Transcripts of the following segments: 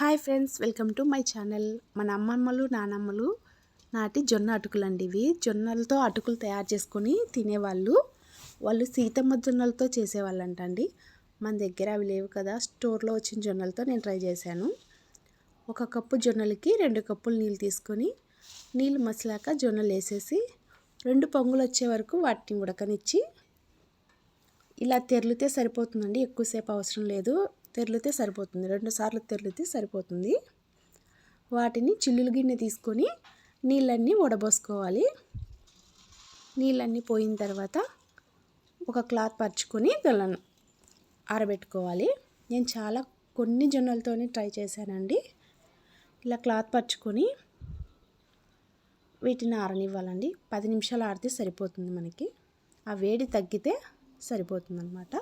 Hi friends welcome to my channel. మన అమ్మమ్మలు నానమ్మలు నాటి జొన్న అటుకులు అండి ఇవి. జొన్నలతో అటుకులు తయారు చేసుకొని తినేవాళ్ళు. వాళ్ళు సీతమ్మ జొన్నలతో చేసేవాళ్ళంట అండి మన దగ్గర అవి లేవు కదా స్టోర్లో వచ్చిన జొన్నలతో నేను ట్రై చేశాను. ఒక కప్పు జొన్నలకి రెండు కప్పులు నీళ్ళు తీసుకొని నీళ్ళు మసిలాక జొన్నలు వేసేసి రెండు పొంగులు వచ్చే వరకు వాటిని ఉడకనిచ్చి ఇలా తెరిలితే సరిపోతుందండి ఎక్కువసేపు అవసరం లేదు. తెరిలితే సరిపోతుంది. రెండు సార్లు తెరిలితే సరిపోతుంది. వాటిని చిల్లులు గిన్నె తీసుకొని నీళ్ళన్నీ వడబోసుకోవాలి. నీళ్ళన్నీ పోయిన తర్వాత ఒక క్లాత్ పరుచుకొని తెల్లను ఆరబెట్టుకోవాలి. నేను చాలా కొన్ని జొన్నలతోనే ట్రై చేశానండి. ఇలా క్లాత్ పరుచుకొని వీటిని ఆరనివ్వాలండి. పది నిమిషాలు ఆడితే సరిపోతుంది మనకి. ఆ వేడి తగ్గితే సరిపోతుంది అనమాట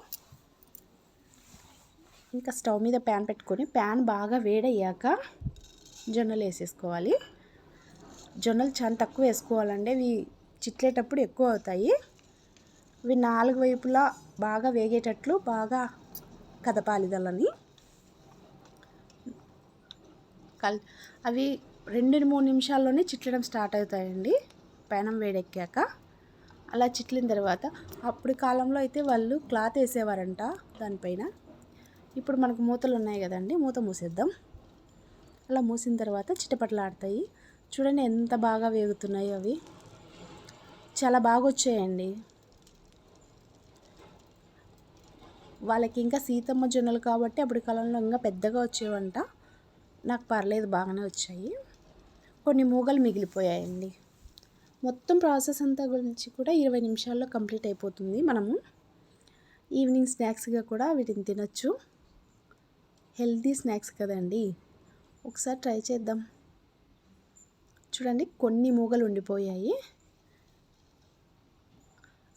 ఇంకా స్టవ్ మీద ప్యాన్ పెట్టుకొని ప్యాన్ బాగా వేడయ్యాక జొన్నలు వేసేసుకోవాలి. జొన్నలు చాలా తక్కువ వేసుకోవాలండి. అవి చిట్లేటప్పుడు ఎక్కువ అవుతాయి. ఇవి నాలుగు వైపులా బాగా వేగేటట్లు బాగా కదపాలి దాన్ని. కల్ అవి రెండు మూడు నిమిషాల్లోనే చిట్లడం స్టార్ట్ అవుతాయండి. పెనం వేడెక్కాక అలా చిట్లిన తర్వాత అప్పుడు కాలంలో అయితే వాళ్ళు క్లాత్ వేసేవారంట దానిపైన. ఇప్పుడు మనకు మూతలు ఉన్నాయి కదండి మూత మూసేద్దాం. అలా మూసిన తర్వాత చిటపటలాడతాయి. చూడండి ఎంత బాగా వేగుతున్నాయి అవి. చాలా బాగా వచ్చాయండి వాళ్ళకి ఇంకా సీతమ్మ జొన్నలు కాబట్టి అప్పటి కాలంలో ఇంకా పెద్దగా వచ్చేవంట. నాకు పర్లేదు బాగానే వచ్చాయి. కొన్ని మూగలు మిగిలిపోయాయండి. మొత్తం ప్రాసెస్ అంతా గురించి కూడా ఇరవై నిమిషాల్లో కంప్లీట్ అయిపోతుంది మనము. ఈవినింగ్ స్నాక్స్గా కూడా వీటిని తినచ్చు. హెల్తీ స్నాక్స్ కదండి. ఒకసారి ట్రై చేద్దాం. చూడండి కొన్ని మూగలు ఉండిపోయాయి.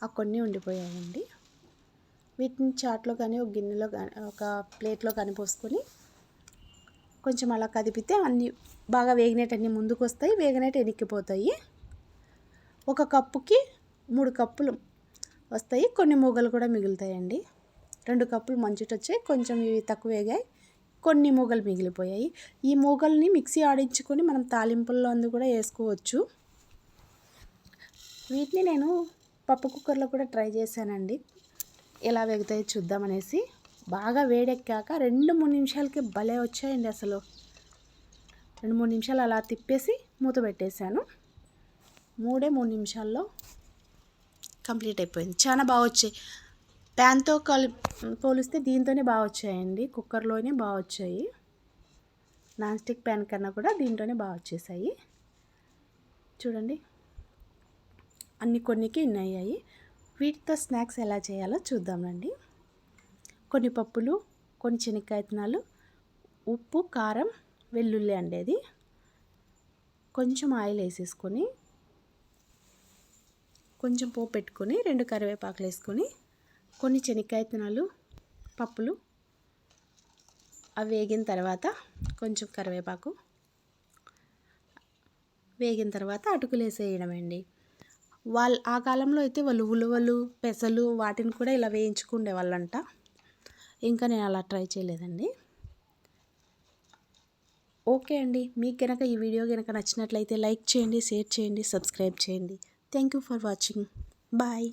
ఆ కొన్ని ఉండిపోయాయండి. వీటిని చాట్లో కానీ ఒక గిన్నెలో కానీ ఒక ప్లేట్లో కానీ పోసుకొని కొంచెం అలా కదిపితే అన్ని బాగా వేగినట్టన్నీ ముందుకు వస్తాయి వేగినట్టు ఎనిక్కిపోతాయి. ఒక కప్పుకి మూడు కప్పులు వస్తాయి. కొన్ని మూగలు కూడా మిగులుతాయండి. రెండు కప్పులు మంచిటి వచ్చాయి కొంచెం ఇవి తక్కువ వేగాయి. కొన్ని మూగలు మిగిలిపోయాయి. ఈ మూగల్ని మిక్సీ ఆడించుకొని మనం తాలింపుల్లో అందు కూడా వేసుకోవచ్చు. వీటిని నేను పప్పు కుక్కర్లో కూడా ట్రై చేశానండి. ఎలా వేగుతాయో చూద్దామనేసి బాగా వేడెక్కాక రెండు మూడు నిమిషాలకి భలే వచ్చాయండి అసలు. రెండు మూడు నిమిషాలు అలా తిప్పేసి మూత పెట్టేశాను. మూడే మూడు నిమిషాల్లో కంప్లీట్ అయిపోయింది. చాలా బాగా వచ్చాయి. ప్యాన్తో కలి పోలిస్తే దీంతోనే బాగా వచ్చాయండి. కుక్కర్లోనే బాగా వచ్చాయి. నాన్ స్టిక్ ప్యాన్ కన్నా కూడా దీంట్లోనే బాగా వచ్చేసాయి. చూడండి. అన్ని కొన్నికి ఇన్ని అయ్యాయి. వీటితో స్నాక్స్ ఎలా చేయాలో చూద్దామండి కొన్ని పప్పులు కొన్ని శనక్కాయతనాలు ఉప్పు కారం వెల్లుల్లి అండేది. కొంచెం ఆయిల్ వేసేసుకొని కొంచెం పోపు పెట్టుకొని రెండు కరివేపాకులు వేసుకొని కొన్ని శనక్కాయ పప్పులు అవి వేగిన తర్వాత కొంచెం కరివేపాకు. వేగిన తర్వాత అటుకులు వేసేయడమండి. వాళ్ళ ఆ కాలంలో అయితే వాళ్ళు ఉలువలు పెసలు వాటిని కూడా ఇలా వేయించుకుండే వాళ్ళంట. ఇంకా నేను అలా ట్రై చేయలేదండి. ఓకే అండి. మీకు కనుక ఈ వీడియో కనుక నచ్చినట్లయితే లైక్ చేయండి షేర్ చేయండి సబ్స్క్రైబ్ చేయండి. Thank you for watching. Bye.